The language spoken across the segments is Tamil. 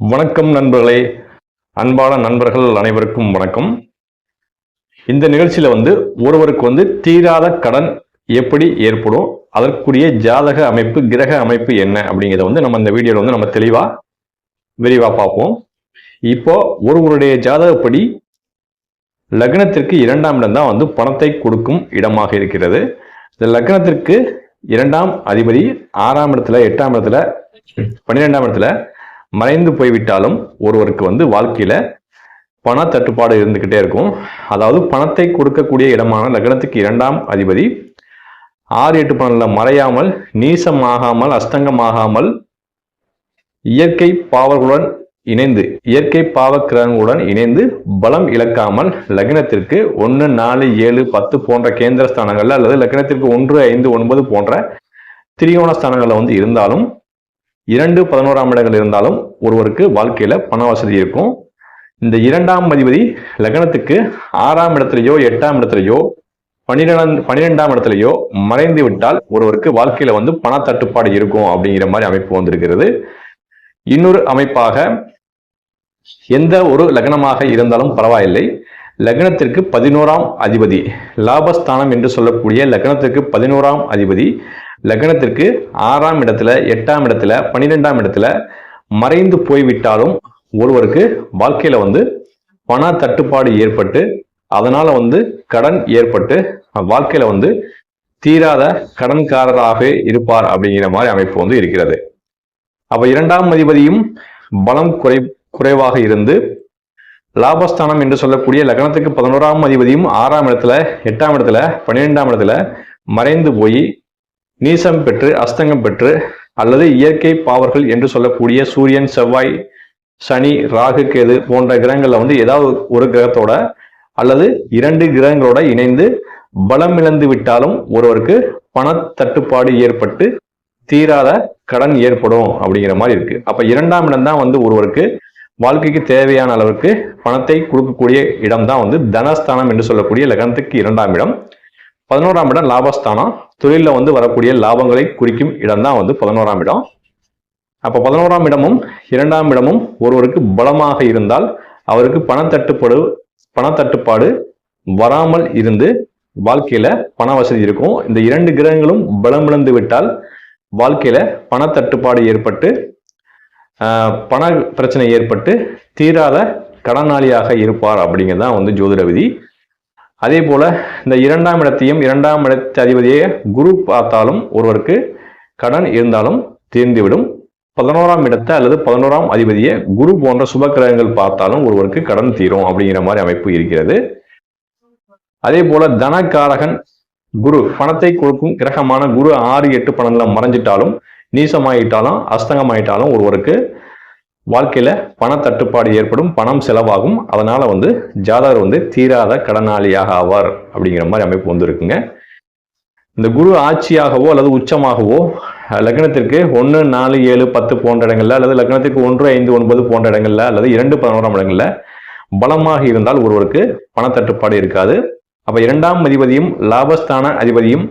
வணக்கம் நண்பர்களே. அன்பான நண்பர்கள் அனைவருக்கும் வணக்கம். இந்த நிகழ்ச்சியில வந்து ஒருவருக்கு வந்து தீராத கடன் எப்படி ஏற்படும் அதற்குரிய ஜாதக அமைப்பு கிரக அமைப்பு என்ன அப்படிங்கிறத வந்து நம்ம இந்த வீடியோல வந்து நம்ம தெளிவா விரிவா பார்ப்போம். இப்போ ஒருவருடைய ஜாதகப்படி லக்னத்திற்கு இரண்டாம் இடம் தான் வந்து பணத்தை கொடுக்கும் இடமாக இருக்கிறது. இந்த லக்னத்திற்கு இரண்டாம் அதிபதி ஆறாம் இடத்துல எட்டாம் இடத்துல பன்னிரெண்டாம் இடத்துல மறைந்து போய்விட்டாலும் ஒருவருக்கு வந்து வாழ்க்கையில பண தட்டுப்பாடு இருந்துகிட்டே இருக்கும். அதாவது பணத்தை கொடுக்கக்கூடிய இடமான லக்னத்துக்கு இரண்டாம் அதிபதி ஆறு எட்டு பன்னெண்டுல மறையாமல் நீசமாகாமல் அஸ்தங்கமாகாமல் இயற்கை பாவர்களுடன் இணைந்து இயற்கை பாவக்கிரகங்களுடன் இணைந்து பலம் இழக்காமல் லக்னத்திற்கு ஒன்று நாலு ஏழு பத்து போன்ற கேந்திர ஸ்தானங்கள்ல அல்லது லக்னத்திற்கு ஒன்று ஐந்து ஒன்பது போன்ற திரியோண ஸ்தானங்கள்ல வந்து இருந்தாலும் இரண்டு பதினோராம் இடங்கள் இருந்தாலும் ஒருவருக்கு வாழ்க்கையில பண வசதி இருக்கும். இந்த இரண்டாம் அதிபதி லக்னத்துக்கு ஆறாம் இடத்துலயோ எட்டாம் இடத்துலயோ பன்னிரெண்டாம் பன்னிரெண்டாம் இடத்துலயோ மறைந்து விட்டால் ஒருவருக்கு வாழ்க்கையில வந்து பண தட்டுப்பாடு இருக்கும் அப்படிங்கிற மாதிரி அமைப்பு வந்திருக்கிறது. இன்னொரு அமைப்பாக எந்த ஒரு லக்னமாக இருந்தாலும் பரவாயில்லை. லக்னத்திற்கு பதினோராம் அதிபதி லாபஸ்தானம் என்று சொல்லக்கூடிய லக்னத்திற்கு பதினோராம் அதிபதி லக்னத்திற்கு ஆறாம் இடத்துல எட்டாம் இடத்துல பன்னிரெண்டாம் இடத்துல மறைந்து போய்விட்டாலும் ஒருவருக்கு வாழ்க்கையில வந்து பண தட்டுப்பாடு ஏற்பட்டு அதனால வந்து கடன் ஏற்பட்டு வாழ்க்கையில வந்து தீராத கடன்காரராக இருப்பார் அப்படிங்கிற மாதிரி அமைப்பு வந்து இருக்கிறது. அப்ப இரண்டாம் அதிபதியும் பலம் குறை குறைவாக இருந்து லாபஸ்தானம் என்று சொல்லக்கூடிய லக்னத்துக்கு பதினோராம் அதிபதியும் ஆறாம் இடத்துல எட்டாம் இடத்துல பன்னிரெண்டாம் இடத்துல மறைந்து போய் நீசம் பெற்று அஸ்தங்கம் பெற்று அல்லது இயற்கை பாவர்கள் என்று சொல்லக்கூடிய சூரியன் செவ்வாய் சனி ராகு கேது போன்ற கிரகங்கள்ல வந்து ஏதாவது ஒரு கிரகத்தோட அல்லது இரண்டு கிரகங்களோட இணைந்து பலம் இழந்து விட்டாலும் ஒருவருக்கு பணத்தட்டுப்பாடு ஏற்பட்டு தீராத கடன் ஏற்படும் அப்படிங்கிற மாதிரி இருக்கு. அப்ப இரண்டாம் இடம் தான் வந்து ஒருவருக்கு வாழ்க்கைக்கு தேவையான அளவுக்கு பணத்தை கொடுக்கக்கூடிய இடம் தான் வந்து தனஸ்தானம் என்று சொல்லக்கூடிய லக்னத்துக்கு இரண்டாம் இடம். பதினோராம் இடம் லாபஸ்தானம். தொழிலில் வந்து வரக்கூடிய லாபங்களை குறிக்கும் இடம் தான் வந்து பதினோராம் இடம். அப்போ பதினோராம் இடமும் இரண்டாம் இடமும் ஒருவருக்கு பலமாக இருந்தால் அவருக்கு பணத்தட்டுப்பாடு பணத்தட்டுப்பாடு வராமல் இருந்து வாழ்க்கையில பண வசதி இருக்கும். இந்த இரண்டு கிரகங்களும் பலம் இழந்து விட்டால் வாழ்க்கையில பணத்தட்டுப்பாடு ஏற்பட்டு பண பிரச்சனை ஏற்பட்டு தீராத கடனாளியாக இருப்பார் அப்படிங்கிறது தான் வந்து ஜோதிட விதி. அதே போல இந்த இரண்டாம் இடத்தையும் இரண்டாம் இடத்து அதிபதியை குரு பார்த்தாலும் ஒருவருக்கு கடன் இருந்தாலும் தீர்ந்துவிடும். பதினோராம் இடத்தை அல்லது பதினோராம் அதிபதியை குரு போன்ற சுப கிரகங்கள் பார்த்தாலும் ஒருவருக்கு கடன் தீரும் அப்படிங்கிற மாதிரி அமைப்பு இருக்கிறது. அதே போல தனக்காரகன் குரு பணத்தை கொடுக்கும் கிரகமான குரு ஆறு எட்டு பணங்களை மறைஞ்சிட்டாலும் நீசமாயிட்டாலும் அஸ்தங்கமாயிட்டாலும் ஒருவருக்கு வாழ்க்கையில் பண தட்டுப்பாடு ஏற்படும் பணம் செலவாகும். அதனால் வந்து ஜாதகர் வந்து தீராத கடனாளியாக ஆவார் அப்படிங்கிற மாதிரி அமைப்பு வந்து இருக்குங்க இந்த குரு ஆட்சியாகவோ அல்லது உச்சமாகவோ லக்னத்திற்கு ஒன்று நாலு ஏழு பத்து போன்ற இடங்களில் அல்லது லக்னத்திற்கு ஒன்று ஐந்து ஒன்பது போன்ற இடங்களில் அல்லது இரண்டு பதினோராம் இடங்களில் பலமாக இருந்தால் ஒருவருக்கு பணத்தட்டுப்பாடு இருக்காது. அப்போ இரண்டாம் அதிபதியும் லாபஸ்தான அதிபதியும்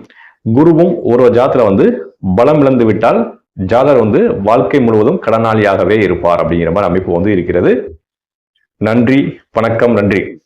குருவும் ஒரு ஜாத்தில் வந்து பலம் இழந்து விட்டால் ஜாதர் வந்து வாழ்க்கை முழுவதும் கடனாளியாகவே இருப்பார் அப்படிங்கிற மாதிரி அமைப்பு வந்து இருக்கிறது. நன்றி வணக்கம் நன்றி.